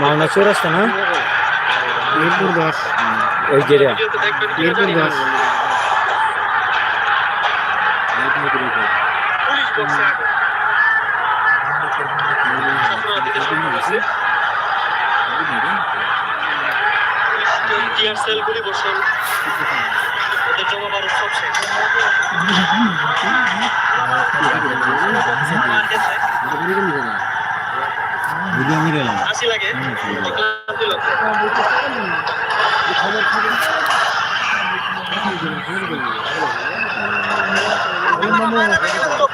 মাওনা চৌরাস্তা না মিরপুর দশ ওই যেটা ভিডিওতে দেখবেন মিরপুর দশ পুলিশ বলছে আগে। আপনারা দিতে শুরু করেছে। পুলিশ টিয়ার সেলগুলি বসেন ওদের জমা বারো সব শেষ। হাসি লাগে ক্লান্তি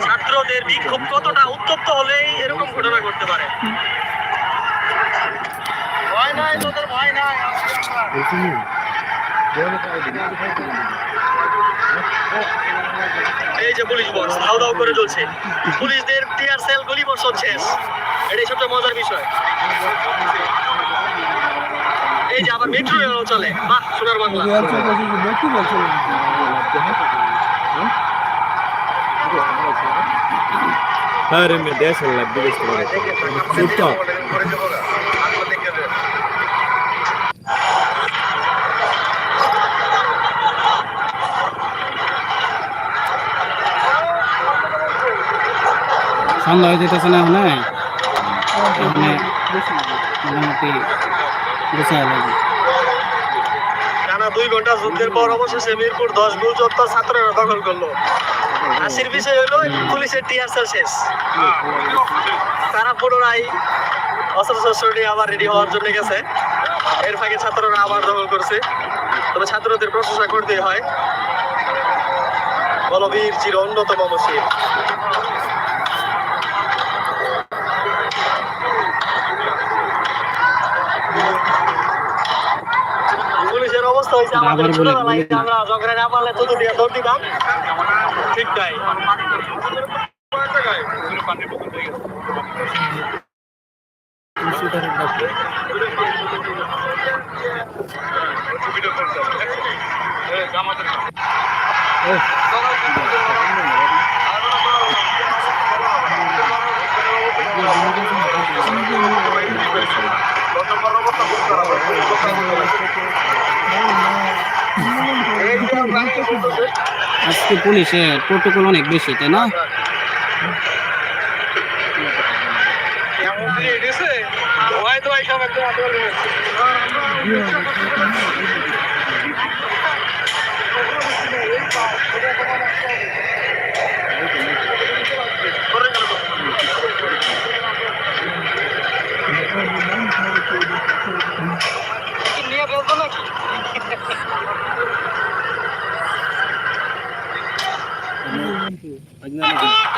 ছাত্রদের বিক্ষোভ কতটা উত্তপ্ত হলেই এরকম ঘটনা ঘটতে পারে ভয় ভয় এই যে পুলিশ বক্স দাও দাও করে চলছে পুলিশদের টিয়ার সেল গুলি বর্ষণ শেষ। এটাই সবচেয়ে মজার বিষয়। এই যে আবার মেট্রো রেলও চলে। বাহ সোনার বাংলা। আরে মে দেশ লাগবে বেশ করে সুপ্ত। সন্ধ্যা হয়ে যেতেছে না মোটামুটি গুছায় টানা দুই ঘণ্টা যুদ্ধের পর অবশেষে মিরপুর দশ গোল চত্বর ছাত্ররা দখল করল। হাসির বিষয় হলো, পুলিশের টিয়ার শেষ। তারা পুনরায় অস্ত্র আবার রেডি হওয়ার জন্য গেছে। এর ফাঁকে ছাত্ররা আবার দখল করছে। তবে ছাত্রদের প্রশংসা করতে হয়। বলবীর চির অন্যতম মসির পুলিশের অবস্থা হয়েছে আমাদের বলে, ছোটবেলায় বলে আমরা ঝগড়া না পারলে তো দুটিয়া দৌড় দিতাম। ঠিক তাই। আজকে পুলিশে প্রোটোকল অনেক বেশি তাই না? Pag na nag-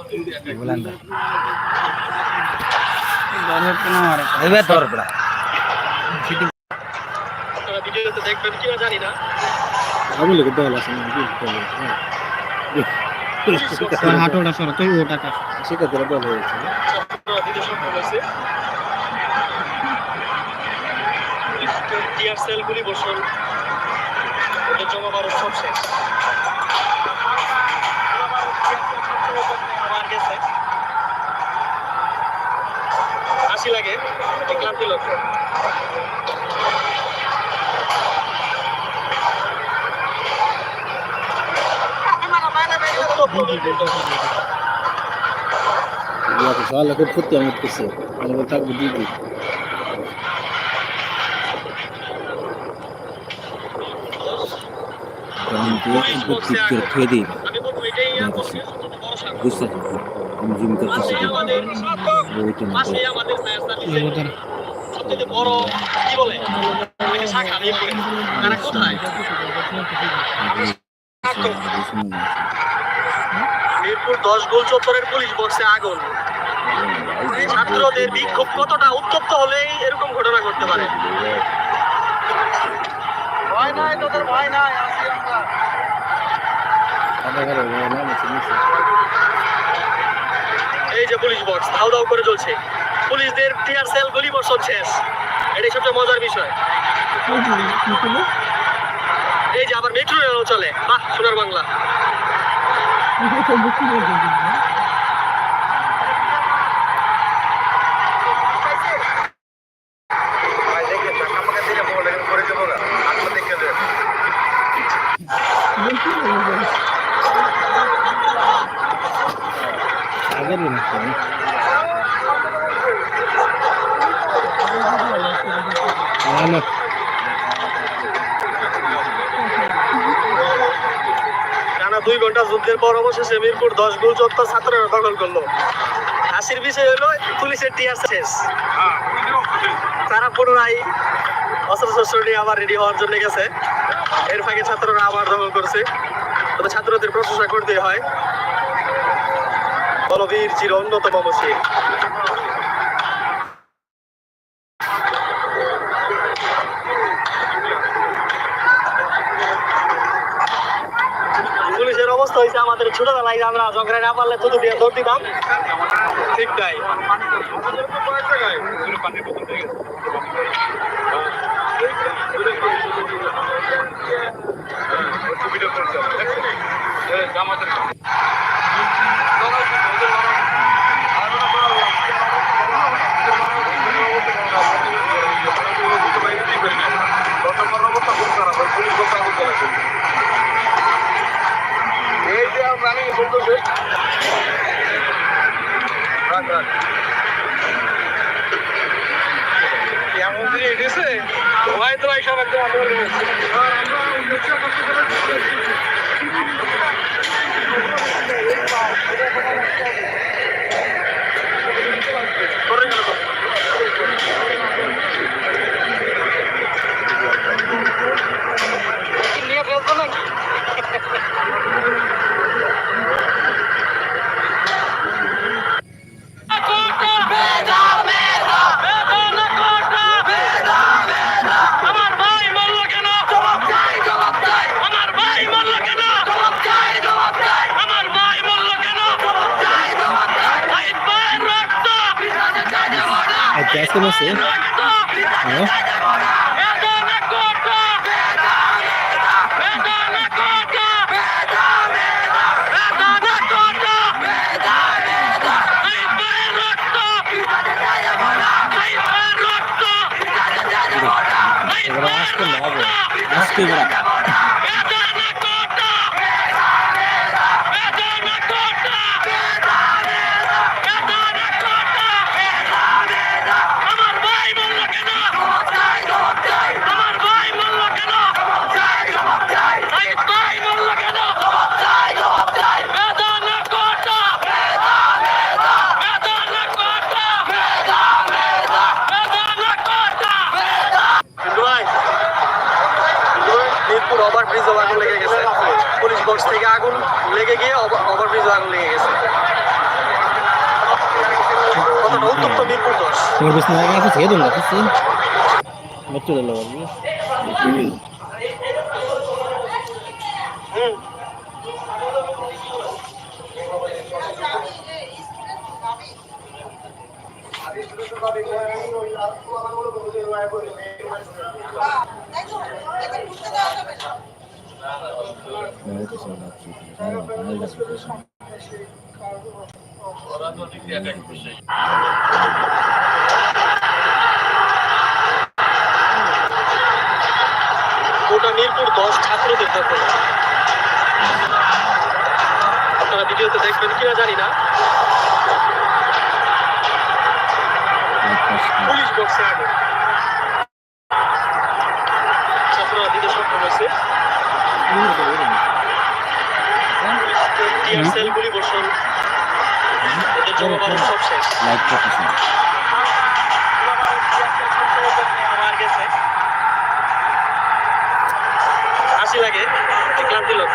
হুম আপনারা ভিডিওতে দেখবেন কিনা জানি না তোর হাঁটুটা সর তুই ওটা কাট আপনারা ভিডিও সম্ভব হয়েছে টিয়ার সেলগুলি বসুন ওদের জমা বারো সব শেষ গেছে হাসি লাগে ক্লান্তি লোক soalnya aku putih yang itu sih kalau tak berdiri Kamu tuh ikut pikir kredit, আমি আমাদের বড় সাগর। বড় কি বলে? মিরপুরে তারা কোথায়? মিরপুর দশ গোল চত্বরের পুলিশ বক্সে আগুন। ছাত্রদের বিক্ষোভ কতটা উত্তপ্ত হলেই এরকম ঘটনা ঘটতে পারে? ভয় নাই তোদের ভয় নাই আসি আমরা। যে পুলিশ বক্স ধাউ ধাউ করে চলছে পুলিশদের টিয়ার সেল গুলি বর্ষণ শেষ। এটাই সবচেয়ে মজার বিষয়। এই যে আবার মেট্রো চলে। বাহ, সোনার বাংলা। দুই ঘণ্টা যুদ্ধের পর অবশেষে মিরপুর দশ গোল চত্বর ছাত্ররা দখল করল। হাসির বিষয় হলো, পুলিশের টিয়ার শেষ। তারা পুনরায় অস্ত্র শস্ত্র নিয়ে আবার রেডি হওয়ার জন্য গেছে। এর ফাঁকে ছাত্ররা আবার দখল করছে। তবে ছাত্রদের প্রশংসা করতে হয়। বলবীর চির অন্যতম মসির পুলিশের অবস্থা হয়েছে আমাদের ছোটবেলায় আমরা ঝগড়া না পারলে তো দিয়ে দৌড় দিতাম। ঠিক তাই। এই দিছে? হয়তো এইসব একদম আমরা মিরপুর দশ তোমার বেশ না আছে ছেড়ে দিন রাখছি ওটা মিরপুর দশ ছাত্রদের দখল আপনারা ভিডিওতে দেখবেন কিনা জানি না। পুলিশ বক্সে আগে। ছাত্ররা দিতে সক্ষম হয়েছে। টিয়ার সেল গুলি বর্ষণ ওদের সব শেষ। গেছে হাসি লাগে ক্লান্তি লোক